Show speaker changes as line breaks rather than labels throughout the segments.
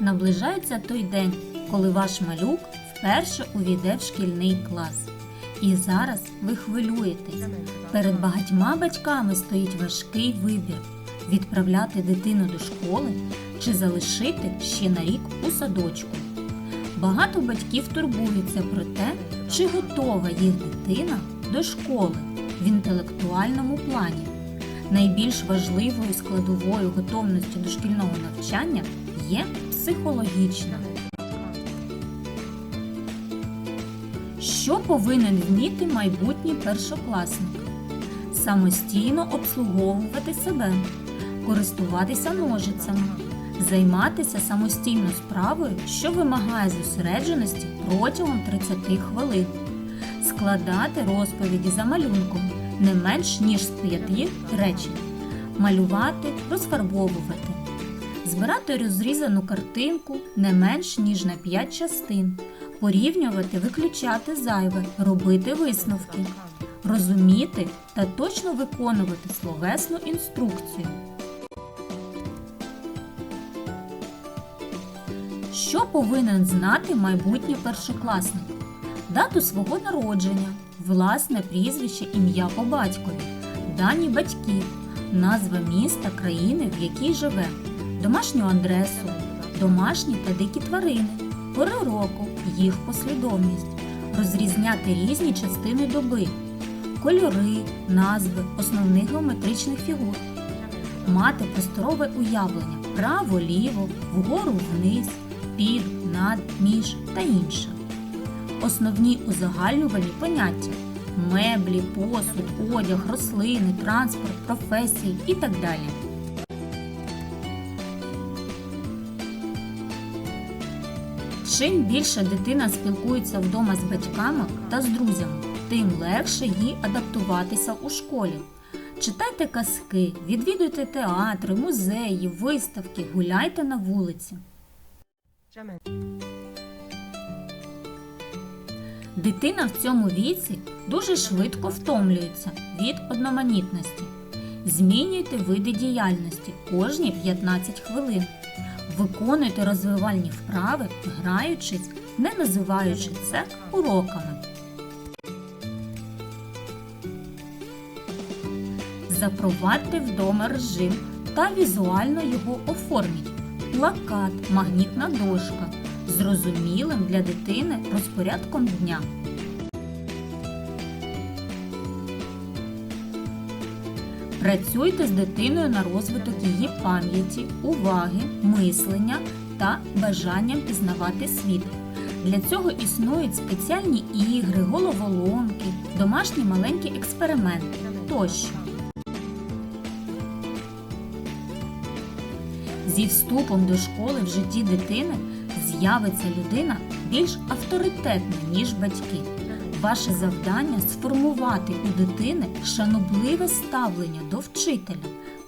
наближається той день, коли ваш малюк вперше увійде в шкільний клас. І зараз ви хвилюєтесь. Перед багатьма батьками стоїть важкий вибір відправляти дитину до школи чи залишити ще на рік у садочку. Багато батьків турбуються про те, чи готова їх дитина до школи в інтелектуальному плані. Найбільш важливою складовою готовності до шкільного навчання є психологічна. Що повинен вміти майбутній першокласник? Самостійно обслуговувати себе, користуватися ножицями, займатися самостійно справою, що вимагає зосередженості протягом 30 хвилин, складати розповіді за малюнком не менш ніж з 5 речень, малювати, розфарбовувати, збирати розрізану картинку не менш ніж на 5 частин, порівнювати, виключати зайве, робити висновки, розуміти та точно виконувати словесну інструкцію. Що повинен знати майбутній першокласник? Дату свого народження, власне прізвище, ім'я по батькові, дані батьків, назва міста, країни, в якій живе, домашню адресу, домашні та дикі тварини, пори року, їх послідовність, розрізняти різні частини доби, кольори, назви основних геометричних фігур, мати просторове уявлення право, ліво, вгору, вниз, під, над, між та інше. Основні узагальнювальні поняття меблі, посуд, одяг, рослини, транспорт, професії і так далі. Чим більше дитина спілкується вдома з батьками та з друзями, тим легше їй адаптуватися у школі. Читайте казки, відвідуйте театри, музеї, виставки, гуляйте на вулиці. Дитина в цьому віці дуже швидко втомлюється від одноманітності. Змінюйте види діяльності кожні 15 хвилин. Виконуйте розвивальні вправи, граючись, не називаючи це уроками. Запровадьте вдома режим та візуально його оформіть. Плакат, магнітна дошка, зрозумілим для дитини розпорядком дня. Працюйте з дитиною на розвиток її пам'яті, уваги, мислення та бажанням пізнавати світ. Для цього існують спеціальні ігри, головоломки, домашні маленькі експерименти тощо. Зі вступом до школи в житті дитини з'явиться людина більш авторитетна, ніж батьки. Ваше завдання сформувати у дитини шанобливе ставлення до вчителя.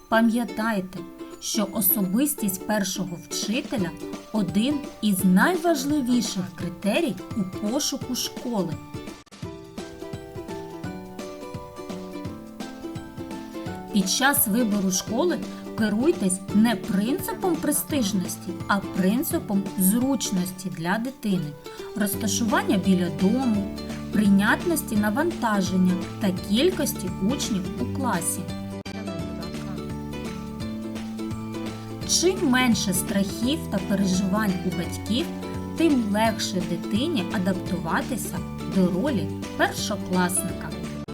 Пам'ятайте, що особистість першого вчителя один із найважливіших критерій у пошуку школи. Під час вибору школи керуйтесь не принципом престижності, а принципом зручності для дитини, розташування біля дому, прийнятності навантаження та кількості учнів у класі. Чим менше страхів та переживань у батьків, тим легше дитині адаптуватися до ролі першокласника.